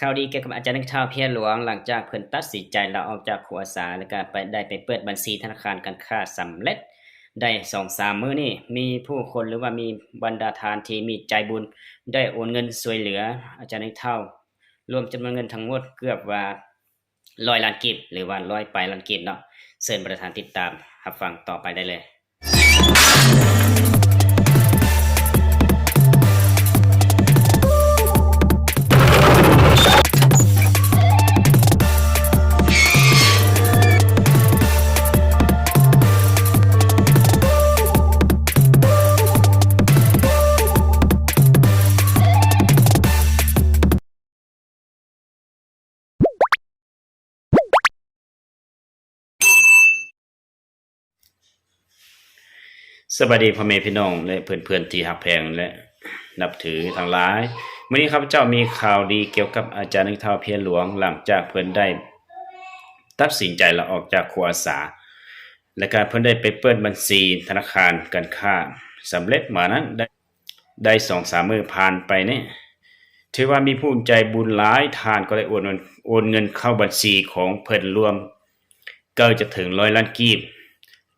ข่าวดีเกี่ยวกับอาจารย์นักชาวเพียรหลวงหลังจากเพิ่นตัดสินใจลาออกจากครูอาสาแล้วก็ไปได้ไปเปิดบัญชีธนาคารการค้าสำเร็จได้2-3มื้อนี้มีผู้คนหรือว่ามีบรรดาทานที่มีใจบุญ ได้โอนเงินช่วยเหลือ อาจารย์นักเท่ารวมจำนวนเงินทั้งหมดเกือบว่า100ล้านกีบหรือว่า100ปลายล้านกีบเนาะเชิญประธานติดตามรับฟังต่อไปได้เลย สวัสดีพ่อแม่พี่น้องและเพื่อนๆที่ฮักแพงและนับถือทั้งหลายมื้อนี้ข้าพเจ้ามีข่าวดีเกี่ยวกับอาจารย์นึกเท่าเพียรหลวงหลังจากเพิ่อนได้ ตัดสินใจลาออกจากครูอาสา และการเพิ่อนได้ไปเปิดบัญชีธนาคารการค้าสำเร็จมานั้นได้ได้2-3มื้อผ่านไปเนี่ยถือว่ามีผู้ใจบุญหลายทานก็ได้โอนเงินโอนเงินเข้าบัญชีของเพิ่อนรวมเก็จะถึง100ล้านกีบ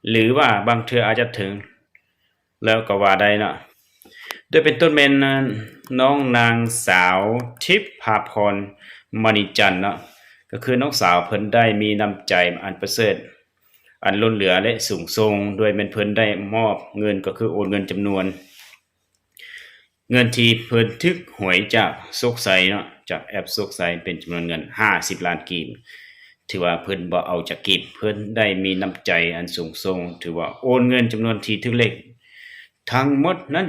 หรือว่าบางเทืออาจจะถึง แล้วก็ว่าได้เนาะโดยเป็นต้นเมนนั้นน้องนางสาวทิพย์ภาพรมณีจันเนาะก็คือน้องสาวเพิ่นได้มีน้ำใจอันประเสริฐอันล้นเหลือและสูงส่งโดยเป็นเพิ่นได้มอบเงินก็คือโอนเงินจำนวน เงินที่เพิ่นทึกหวยจากโซกไซเนาะจากแอปโซกไซเป็นจำนวนเงิน 50 ล้านกีบถือว่าเพิ่นบ่เอาจากกีบเพิ่นได้มีน้ำใจอันสูงส่งถือว่าโอนเงินจำนวนที่ทึกเล็ก ทั้งหมดนั้น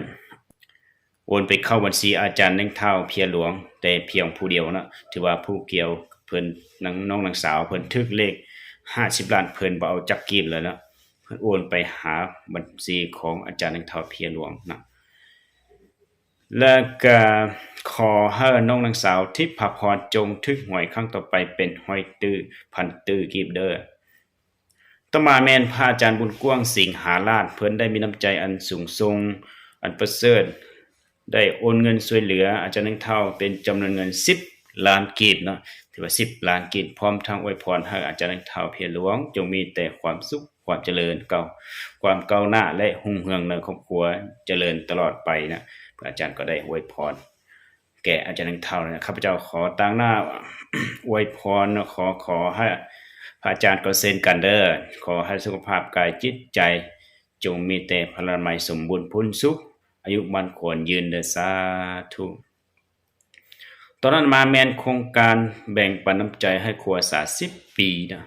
โอนไปเข้าบัญชีอาจารย์นังเท่าเพียหลวง แต่เพียงผู้เดียวนะถือว่าผู้เกี่ยวเพิ่นน้องน้องนางสาวเพิ่นทึกเลข50ล้านเพิ่นบ่เอาจักกีบเลยนะเพิ่นโอนไปหาบัญชีของอาจารย์นังเท่าเพียหลวงนะแล้วก็ขอให้น้องนางสาวทิพพรจงทึกหวยครั้งต่อไปเป็นหวยตื้อพันตื้อกีบเด้อ ต่อมาแม่นพระอาจารย์บุญกว้างสิงหาราชเพิ่นได้มีน้ำใจอันสูงส่งอันประเสริฐได้โอนเงินช่วยเหลือ อาจารย์นึงเท่าเป็นจำนวนเงิน 10 ล้านกีบเนาะถือว่า 10 ล้านกีบพร้อมทั้งอวยพรให้อาจารย์นึงเท่าเพียรหลวง จงมีแต่ความสุขความเจริญเก่าความก้าวหน้าและหุ่งเฮืองในครอบครัวเจริญตลอดไปนะพระอาจารย์ก็ได้อวยพรแก่อาจารย์นึงเท่านะข้าพเจ้าขอตั้งหน้าอวยพรขอขอให้ พระอาจารย์ก็เซ็นกันเด้อขอให้สุขภาพกายจิตใจ จงมีแต่พลามัยสมบูรณ์พ้นสุข อายุมันควรยืนเดอสาธุตอนนั้นมาแมนโครงการแบ่งปันน้ำใจให้ครัวสา10ปีนะ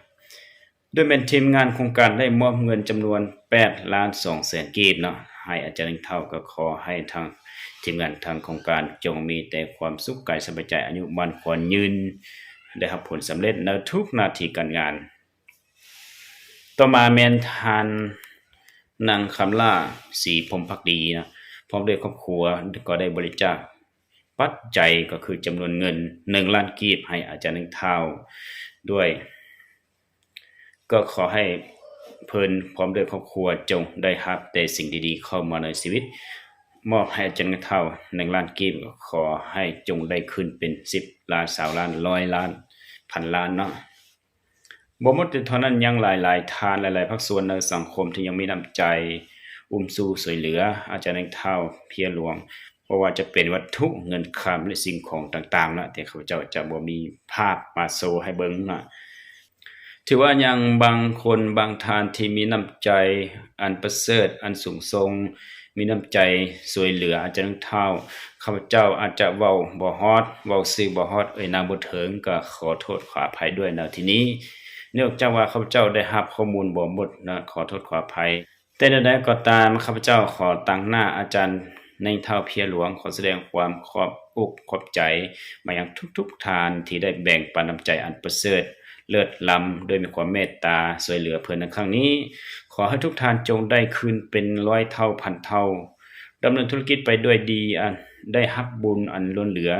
โดยเป็นทีมงานโครงการได้มอบเงินจำนวน8ล้าน2แสนกีบเนาะให้อาจารย์เท่าก็ขอให้ทางทีมงานทางโครงการจงมีแต่ความสุขกายสบายใจอายุมันควรยืน ได้รับผลสำเร็จในทุกนาทีการงาน ต่อมาแมนทานนางคำล่าสีพรมพักดีนะพร้อมด้วยครอบครัวก็ได้บริจาคปัจจัยก็คือจำนวนเงินหนึ่งล้านกีบให้อาจารย์หนึ่งเท่าด้วย ก็ขอให้เพลินพร้อมด้วยครอบครัวจงได้รับแต่สิ่งดีๆเข้ามาในชีวิต มอบให้อาจารย์เท่าหนึ่งล้านกีบขอให้จงได้ขึ้นเป็นสิบล้านสาวล้านร้อยล้านพันล้านเนาะบ่หมดเท่านั้นยังหลายๆทานหลายๆภาคส่วนในสังคมที่ยังมีน้ำใจอุ้มสู้สวยเหลือ อาจารย์ในเท่าเพียรหลวงเพราะว่าจะเป็นวัตถุเงินคำและสิ่งของต่างๆนะแต่ข้าพเจ้าจะบ่มีภาพมาโชว์ให้เบิ่งนะถือว่ายังบางคนบางทานที่มีน้ำใจอันประเสริฐอันสูงทรง มีน้ำใจสวยเหลืออาจารย์เท่าข้าพเจ้าอาจจะเว้าบ่ฮอดเว้าซื่อบ่ฮอดเอ่ยนามบ่ถึงก็ขอโทษขออภัยด้วยนะทีนี้เนื่องจากว่าข้าพเจ้าได้รับข้อมูลบ่หมดนะขอโทษขออภัย แต่ใดๆก็ตามข้าพเจ้าขอตั้งหน้าอาจารย์ในเท่าเพียหลวงขอแสดงความขอบอกขอบใจ มาอยังทุกๆทานที่ได้แบ่งปันน้ำใจอันประเสริฐ เลิศล้ำโดยมีความเมตตาสวยเหลือเพื่อนในครั้งนี้ ขอให้ทุกทานจงได้คืนเป็นร้อยเท่าพันเท่าดำเนินธุรกิจไปด้วยดีอันได้รับบุญอันล้นเหลือ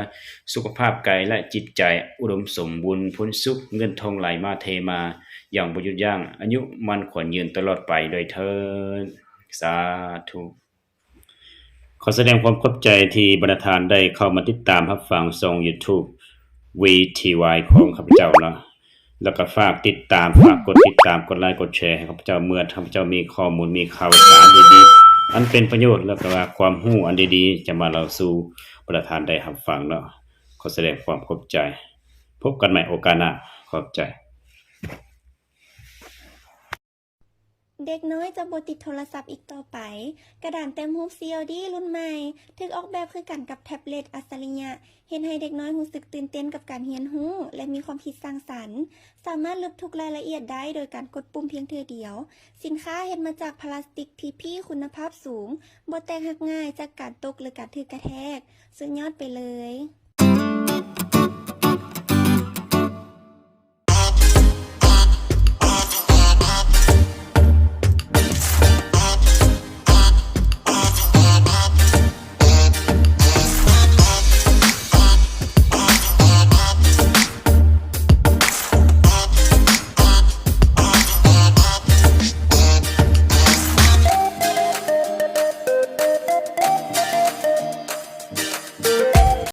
สุขภาพกายและจิตใจอุดมสมบูรณ์พ้นสุขเงินทองไหลมาเทมา อย่างประยุทธ์ย่าง อายุมันขวัญยืนตลอดไปโดยเทินสาธุขอแสดงความขอบใจที่บรรดาทานได้เข้ามาติดตามรับฟังทรง YouTube VTY ของข้าพเจ้าเนาะ แล้วก็ฝากติดตามฝากกดติดตามกดไลค์กดแชร์ให้ข้าพเจ้าเมื่อข้าพเจ้ามีข้อมูลมีข่าวสารดีๆอันเป็นประโยชน์แล้วก็ว่าความหู้อันดีๆ จะมาเราสู่ประธานได้รับฟังเนาะขอแสดงความขอบใจ พบกันใหม่โอกาสหน้าขอบใจ เด็กน้อยจะบติดโทรศัพท์อีกต่อไป กระดานเต็มรูป CLD รุ่นใหม่ถึกออกแบบคือกันกับแท็บเล็ตอัจฉริยะ เห็นให้เด็กน้อยรู้สึกตื่นเต้นกับการเรียนรู้และมีความคิดสร้างสรรค์ สามารถลึกทุกรายละเอียดได้โดยการกดปุ่มเพียงเทื่อเดียว สินค้าเฮ็ดมาจากพลาสติก PP คุณภาพสูงบ่แตกหักง่ายจากการตกหรือการถือกระแทก สุดยอดไปเลย